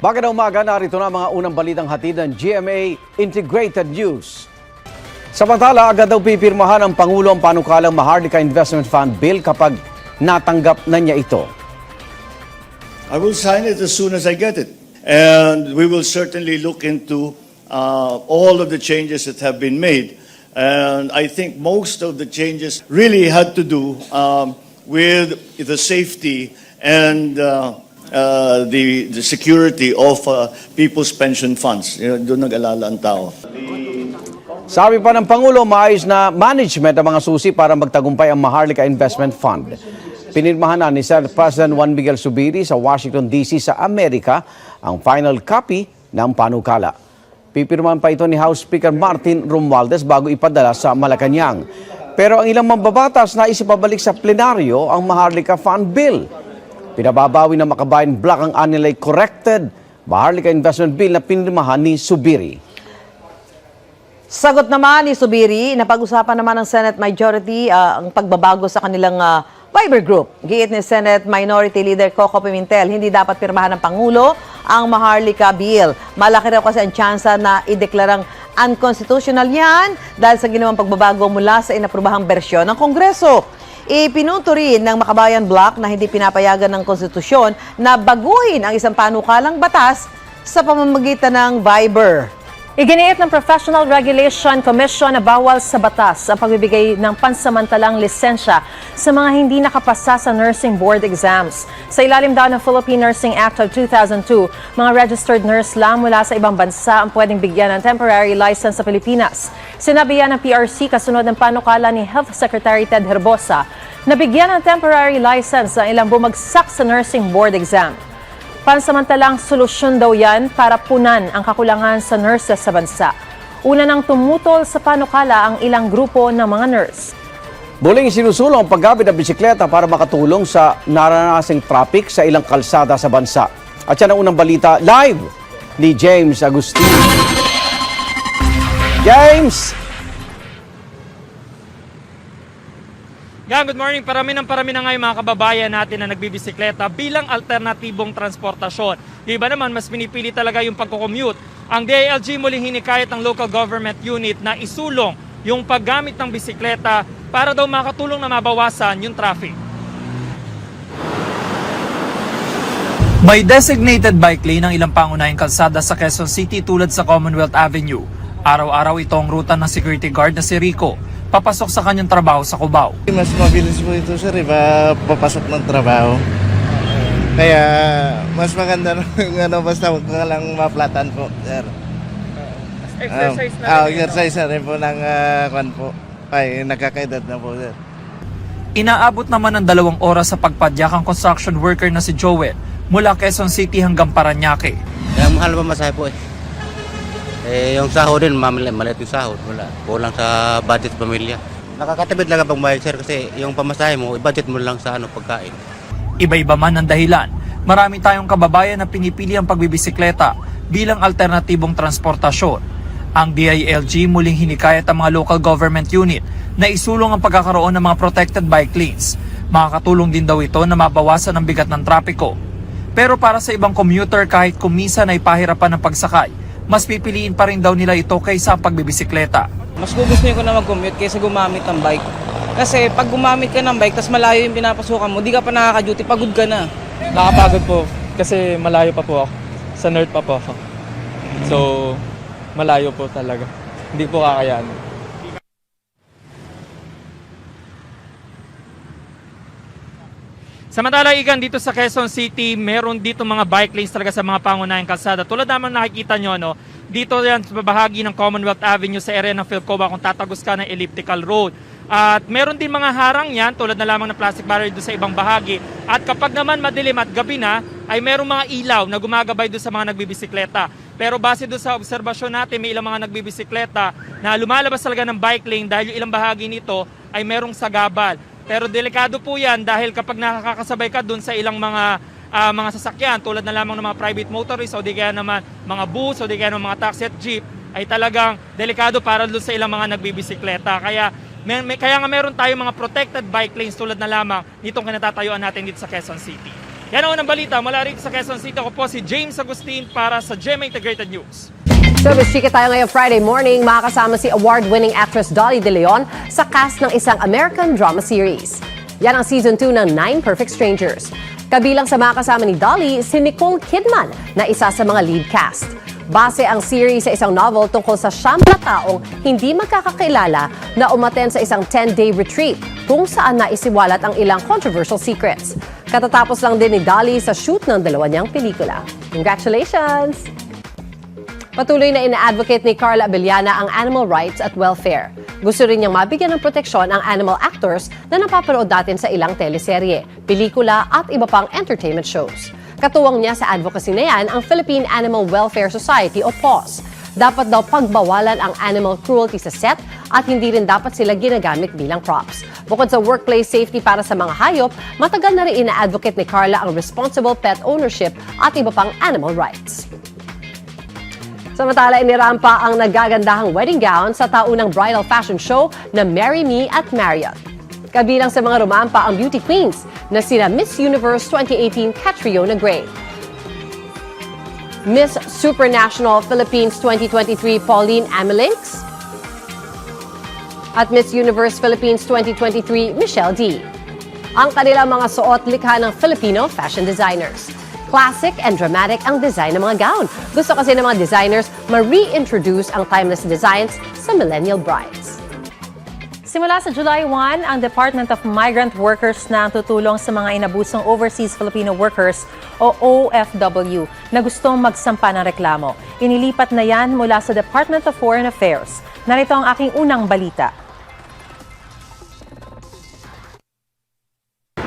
Baga na umaga, narito na mga unang balitang hatid ng GMA Integrated News. Samantala, agad daw pipirmahan ng Pangulo ang panukalang Maharlika Investment Fund Bill kapag natanggap na niya ito. I will sign it as soon as I get it. And we will certainly look into uh, all of the changes that have been made. And I think most of the changes really had to do um, with the safety and uh, uh, the, the security of uh, people's pension funds. Yun, Doon nag-alala ang tao. Sabi pa ng Pangulo, maayos na management ang mga susi para magtagumpay ang Maharlika Investment Fund. Pinirmahan na ni Senate President Juan Miguel Subiri sa Washington DC sa Amerika ang final copy ng panukala. Pipirmahan pa ito ni House Speaker Martin Romualdez bago ipadala sa Malacanang. Pero ang ilang mambabatas na isipabalik sa plenaryo ang Maharlika Fund Bill. Pinababawi ng Makabayan Block ang anilay corrected Maharlika Investment Bill na pinirmahan ni Subiri. Sagot naman ni Subiri, napag-usapan naman ng Senate Majority ah, ang pagbabago sa kanilang ah, Viber Group. Giit ni Senate Minority Leader Coco Pimentel, hindi dapat pirmahan ng Pangulo ang Maharlika Bill. Malaki raw kasi ang tsansa na ideklarang unconstitutional yan dahil sa ginawang pagbabago mula sa inaprubahang bersyon ng Kongreso. Ipinuto rin ng Makabayan Block na hindi pinapayagan ng konstitusyon na baguhin ang isang panukalang batas sa pamamagitan ng Viber. Iginiit ng Professional Regulation Commission na bawal sa batas ang pagbibigay ng pansamantalang lisensya sa mga hindi nakapasa sa nursing board exams. Sa ilalim daw ng Philippine Nursing Act of 2002, mga registered nurse lang mula sa ibang bansa ang pwedeng bigyan ng temporary license sa Pilipinas. Sinabi yan ng PRC kasunod ng panukala ni Health Secretary Ted Herbosa na bigyan ng temporary license ang ilang bumagsak sa nursing board exam. Pansamantalang solusyon daw yan para punan ang kakulangan sa nurses sa bansa. Una nang tumutol sa panukala ang ilang grupo ng mga nurse. Muling sinusulong ang paggamit ng bisikleta para makatulong sa naranasing traffic sa ilang kalsada sa bansa. At yan ang unang balita live ni James Agustin. James! Yan, good morning. Parami ng parami na ngayon mga kababayan natin na nagbibisikleta bilang alternatibong transportasyon. Di ba naman, mas pinipili talaga yung pagkocommute. Ang DILG muling hinikayat ng local government unit na isulong yung paggamit ng bisikleta para daw makatulong na mabawasan yung traffic. May designated bike lane ang ilang pangunahing kalsada sa Quezon City tulad sa Commonwealth Avenue. Araw-araw ito ang ruta ng security guard na si Rico, papasok sa kanyang trabaho sa Cubao. Mas mabilis po ito sir, iba papasok ng trabaho. Kaya mas maganda nung ano, basta huwag ka lang maplatan po, sir. Exercise Um, ah, exercise na rin po ng uh, kwan po. Ay, nagkakaedad na po, sir. Inaabot naman ng dalawang oras sa pagpadyak ang construction worker na si Joel mula Quezon City hanggang Paranaque. Kaya mahal pa masahe po eh. Eh, yung sahod din, mamalit, maliit yung sahod. Wala. Kulang sa budget pamilya. Nakakatipid lang ang pagbayad, sir, kasi yung pamasahe mo, i-budget mo lang sa ano, pagkain. Iba-iba man ang dahilan. Marami tayong kababayan na pinipili ang pagbibisikleta bilang alternatibong transportasyon. Ang DILG muling hinikayat ang mga local government unit na isulong ang pagkakaroon ng mga protected bike lanes. Makakatulong din daw ito na mabawasan ang bigat ng trapiko. Pero para sa ibang commuter kahit kumisa na ipahirapan ng pagsakay, mas pipiliin pa rin daw nila ito kaysa ang pagbibisikleta. mas gugustuhin ko na mag-commute kaysa gumamit ng bike. Kasi pag gumamit ka ng bike, tas malayo yung pinapasukan mo, di ka pa nakaka-duty, pagod ka na. Nakapagod po kasi malayo pa po ako. Sa North pa po ako. So, malayo po talaga. Hindi po kakayanin. Samantala, ikan dito sa Quezon City, meron dito mga bike lanes talaga sa mga pangunahing kalsada. Tulad naman nakikita nyo, no, dito yan sa bahagi ng Commonwealth Avenue sa area ng Philcoba kung tatagos ka ng elliptical road. At meron din mga harang yan, tulad na lamang ng plastic barrier doon sa ibang bahagi. At kapag naman madilim at gabi na, ay meron mga ilaw na gumagabay doon sa mga nagbibisikleta. Pero base doon sa obserbasyon natin, may ilang mga nagbibisikleta na lumalabas talaga ng bike lane dahil yung ilang bahagi nito ay merong sagabal. Pero delikado po yan dahil kapag nakakasabay ka doon sa ilang mga ah, mga sasakyan tulad na lamang ng mga private motorists o di kaya naman mga bus o di kaya naman mga taxi at jeep ay talagang delikado para doon sa ilang mga nagbibisikleta. Kaya may, may- kaya nga meron tayo mga protected bike lanes tulad na lamang nitong kinatatayuan natin dito sa Quezon City. Yan ang unang balita mula rito sa Quezon City. Ako po si James Agustin para sa GMA Integrated News. Showbiz chika tayo ngayong Friday morning. Makakasama si award-winning actress Dolly De Leon sa cast ng isang American drama series. Yan ang season 2 ng Nine Perfect Strangers. Kabilang sa mga kasama ni Dolly, si Nicole Kidman na isa sa mga lead cast. Base ang series sa isang novel tungkol sa siyam na taong hindi magkakakilala na umaten sa isang 10-day retreat kung saan naisiwalat ang ilang controversial secrets. Katatapos lang din ni Dolly sa shoot ng dalawa niyang pelikula. Congratulations! Patuloy na ina-advocate ni Carla Abellana ang animal rights at welfare. Gusto rin niyang mabigyan ng proteksyon ang animal actors na napapanood natin sa ilang teleserye, pelikula at iba pang entertainment shows. Katuwang niya sa advocacy na yan ang Philippine Animal Welfare Society o PAWS. Dapat daw pagbawalan ang animal cruelty sa set at hindi rin dapat sila ginagamit bilang props. Bukod sa workplace safety para sa mga hayop, matagal na rin ina-advocate ni Carla ang responsible pet ownership at iba pang animal rights. Samantala, inirampa ang nagagandahang wedding gown sa taunang bridal fashion show na Marry Me at Marriott. Kabilang sa mga rumampa ang beauty queens na sina Miss Universe 2018 Catriona Gray, Miss Supranational Philippines 2023 Pauline Amelinx, at Miss Universe Philippines 2023 Michelle D. Ang kanilang mga suot likha ng Filipino fashion designers. Classic and dramatic ang design ng mga gown. Gusto kasi ng mga designers ma-reintroduce ang timeless designs sa millennial brides. Simula sa July 1, ang Department of Migrant Workers na ang tutulong sa mga inabusong overseas Filipino workers o OFW na gustong magsampa ng reklamo. Inilipat na yan mula sa Department of Foreign Affairs. Narito ang aking unang balita.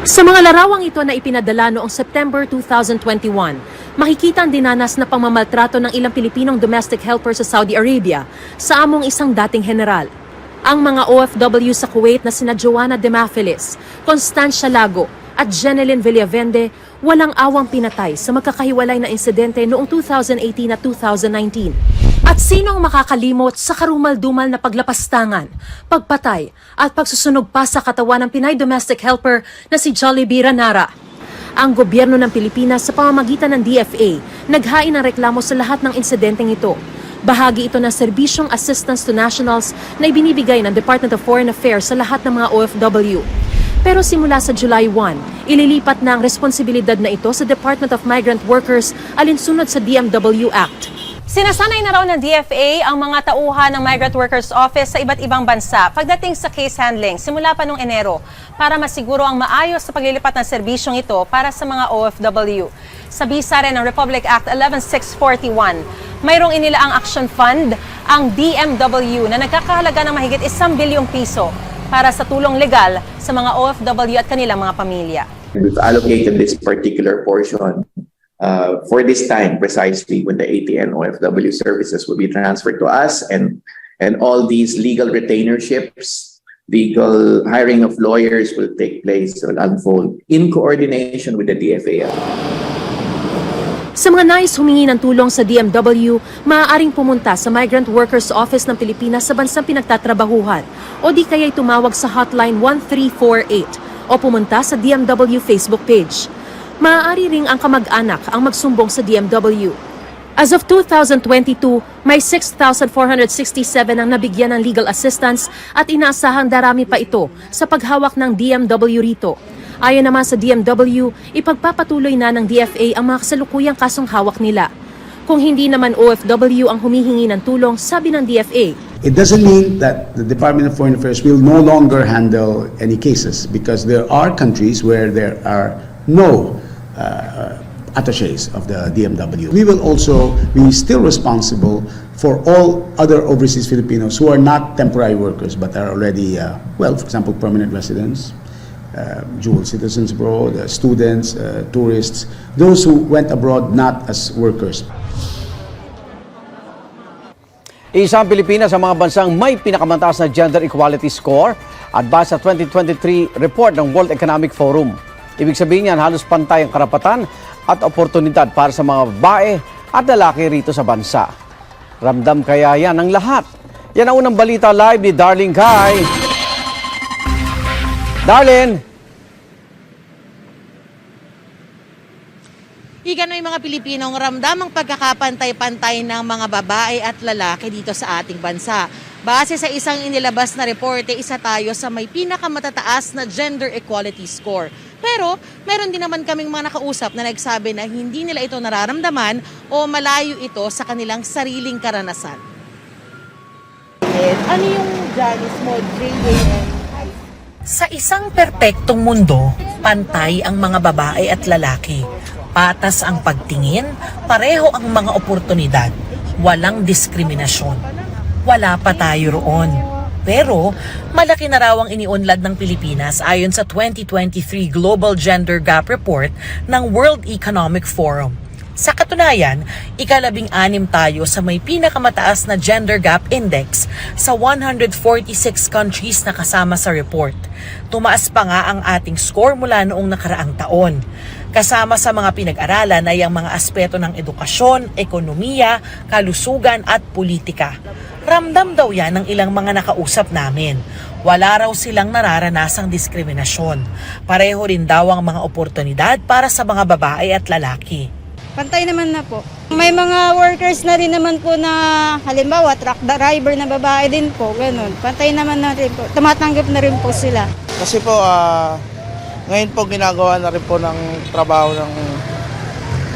Sa mga larawang ito na ipinadala noong September 2021, makikita ang dinanas na pangmamaltrato ng ilang Pilipinong domestic helper sa Saudi Arabia sa among isang dating general. Ang mga OFW sa Kuwait na sina Joanna Demafilis, Constancia Lago at Jeneline Villavende walang awang pinatay sa magkakahiwalay na insidente noong 2018 at 2019. Sino ang makakalimot sa karumal-dumal na paglapastangan, pagpatay at pagsusunog pa sa katawan ng Pinay domestic helper na si Jollibee Ranara? Ang gobyerno ng Pilipinas sa pamamagitan ng DFA naghain ng reklamo sa lahat ng insidenteng ito. Bahagi ito ng serbisyong assistance to nationals na ibinibigay ng Department of Foreign Affairs sa lahat ng mga OFW. Pero simula sa July 1, ililipat na ang responsibilidad na ito sa Department of Migrant Workers alinsunod sa DMW Act. Sinasanay na raw ng DFA ang mga tauhan ng Migrant Workers Office sa iba't ibang bansa pagdating sa case handling simula pa noong Enero para masiguro ang maayos sa paglilipat ng serbisyong ito para sa mga OFW. Sa bisa rin ng Republic Act 11641, mayroong inilaang action fund ang DMW na nagkakahalaga ng mahigit isang bilyong piso para sa tulong legal sa mga OFW at kanilang mga pamilya. We've allocated this particular portion uh, for this time precisely when the ATN OFW services will be transferred to us and and all these legal retainerships, legal hiring of lawyers will take place, will unfold in coordination with the DFA. Sa mga nais humingi ng tulong sa DMW, maaaring pumunta sa Migrant Workers Office ng Pilipinas sa bansang pinagtatrabahuhan o di kaya'y tumawag sa hotline 1348 o pumunta sa DMW Facebook page. Maaari ring ang kamag-anak ang magsumbong sa DMW. As of 2022, may 6,467 ang nabigyan ng legal assistance at inaasahang darami pa ito sa paghawak ng DMW rito. Ayon naman sa DMW, ipagpapatuloy na ng DFA ang mga kasalukuyang kasong hawak nila. Kung hindi naman OFW ang humihingi ng tulong, sabi ng DFA, It doesn't mean that the Department of Foreign Affairs will no longer handle any cases because there are countries where there are no uh, attaches of the DMW. We will also be still responsible for all other overseas Filipinos who are not temporary workers but are already, uh, well, for example, permanent residents, uh, dual citizens abroad, uh, students, uh, tourists, those who went abroad not as workers. Isa Pilipinas sa mga bansang may pinakamantaas na gender equality score at base sa 2023 report ng World Economic Forum. Ibig sabihin niyan, halos pantay ang karapatan at oportunidad para sa mga babae at lalaki rito sa bansa. Ramdam kaya yan ng lahat. Yan ang unang balita live ni Darling Kai. Darling! Yung mga Pilipinong ramdam ang pagkakapantay-pantay ng mga babae at lalaki dito sa ating bansa. Base sa isang inilabas na reporte, isa tayo sa may pinakamatataas na gender equality score. Pero meron din naman kaming mga nakausap na nagsabi na hindi nila ito nararamdaman o malayo ito sa kanilang sariling karanasan. Ano yung Janice mo, JJM? Sa isang perpektong mundo, pantay ang mga babae at lalaki. Patas ang pagtingin, pareho ang mga oportunidad. Walang diskriminasyon. Wala pa tayo roon. Pero, malaki na raw ang iniunlad ng Pilipinas ayon sa 2023 Global Gender Gap Report ng World Economic Forum. Sa katunayan, ikalabing anim tayo sa may pinakamataas na gender gap index sa 146 countries na kasama sa report. Tumaas pa nga ang ating score mula noong nakaraang taon. Kasama sa mga pinag-aralan ay ang mga aspeto ng edukasyon, ekonomiya, kalusugan at politika. Ramdam daw yan ng ilang mga nakausap namin. Wala raw silang nararanasang diskriminasyon. Pareho rin daw ang mga oportunidad para sa mga babae at lalaki. Pantay naman na po. May mga workers na rin naman po na halimbawa truck driver na babae din po, ganun. Pantay naman na rin po. Tumatanggap na rin po sila. Kasi po, ah, ngayon po ginagawa na rin po ng trabaho ng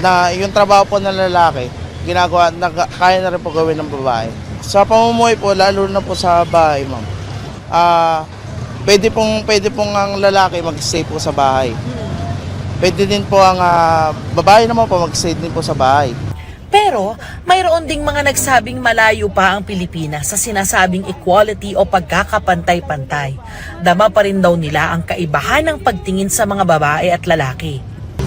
na yung trabaho po ng lalaki, ginagawa, na, kaya na rin po gawin ng babae. Sa pamumuhay po, lalo na po sa bahay, ma'am. Ah, pwede pong pwede pong ang lalaki mag-stay po sa bahay. Pwede din po ang ah, babae naman po mag-stay din po sa bahay. Pero mayroon ding mga nagsabing malayo pa ang Pilipinas sa sinasabing equality o pagkakapantay-pantay. Dama pa rin daw nila ang kaibahan ng pagtingin sa mga babae at lalaki.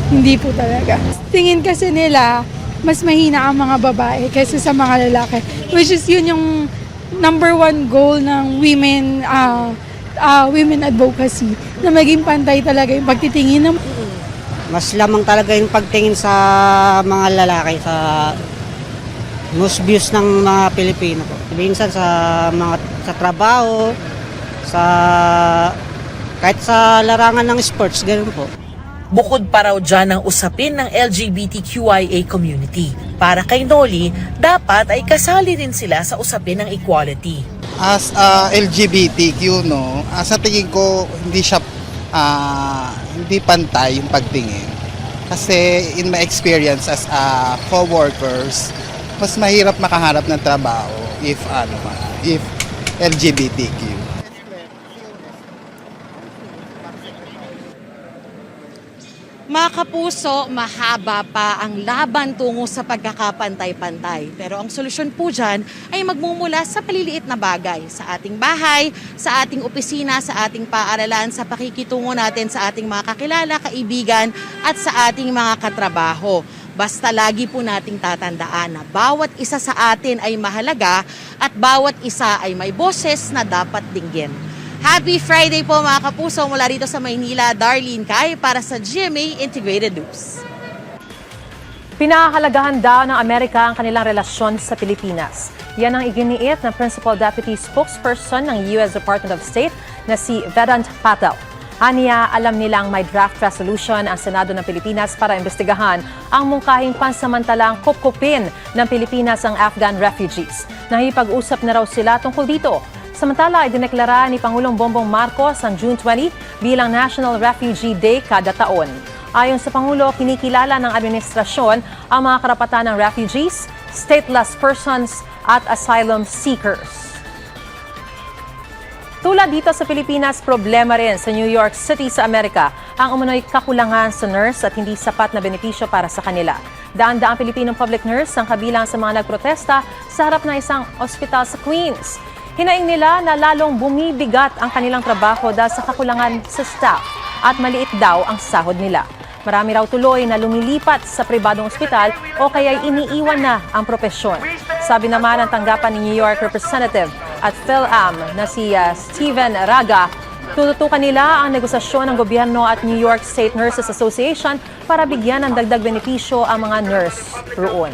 Hindi po talaga. Tingin kasi nila, mas mahina ang mga babae kaysa sa mga lalaki. Which is yun yung number one goal ng women ah, ah, women advocacy na maging pantay talaga yung pagtitingin ng Mas lamang talaga yung pagtingin sa mga lalaki sa most views ng mga Pilipino po. Minsan sa mga sa trabaho, sa kahit sa larangan ng sports, ganun po. Bukod pa raw dyan ang usapin ng LGBTQIA community. Para kay Noli, dapat ay kasali rin sila sa usapin ng equality. As ah, LGBTQ, no, ah, sa tingin ko, hindi siya, ah, hindi pantay yung pagtingin. Kasi in my experience as a co-workers, mas mahirap makaharap ng trabaho if, ano, if LGBTQ. Mga kapuso, mahaba pa ang laban tungo sa pagkakapantay-pantay. Pero ang solusyon po dyan ay magmumula sa paliliit na bagay. Sa ating bahay, sa ating opisina, sa ating paaralan, sa pakikitungo natin sa ating mga kakilala, kaibigan at sa ating mga katrabaho. Basta lagi po nating tatandaan na bawat isa sa atin ay mahalaga at bawat isa ay may boses na dapat dinggin. Happy Friday po mga kapuso mula rito sa Maynila, Darlene Kai para sa GMA Integrated News. Pinahahalagahan daw ng Amerika ang kanilang relasyon sa Pilipinas. Yan ang iginiit ng Principal Deputy Spokesperson ng U.S. Department of State na si Vedant Patel. Aniya, alam nilang may draft resolution ang Senado ng Pilipinas para imbestigahan ang mungkahing pansamantalang kupkupin ng Pilipinas ang Afghan refugees. Nahipag-usap na raw sila tungkol dito. Samantala, idineklara ni Pangulong Bongbong Marcos ang June 20 bilang National Refugee Day kada taon. Ayon sa Pangulo, kinikilala ng administrasyon ang mga karapatan ng refugees, stateless persons at asylum seekers. Tulad dito sa Pilipinas, problema rin sa New York City sa Amerika ang umunoy kakulangan sa nurse at hindi sapat na benepisyo para sa kanila. Daan-daang Pilipinong public nurse ang kabilang sa mga nagprotesta sa harap ng isang ospital sa Queens. Hinaing nila na lalong bumibigat ang kanilang trabaho dahil sa kakulangan sa staff at maliit daw ang sahod nila. Marami raw tuloy na lumilipat sa pribadong ospital o kaya iniiwan na ang propesyon. Sabi naman ng tanggapan ni New York Representative at PhilAm na si uh, Steven Raga, tututukan nila ang negosasyon ng gobyerno at New York State Nurses Association para bigyan ng dagdag benepisyo ang mga nurse roon.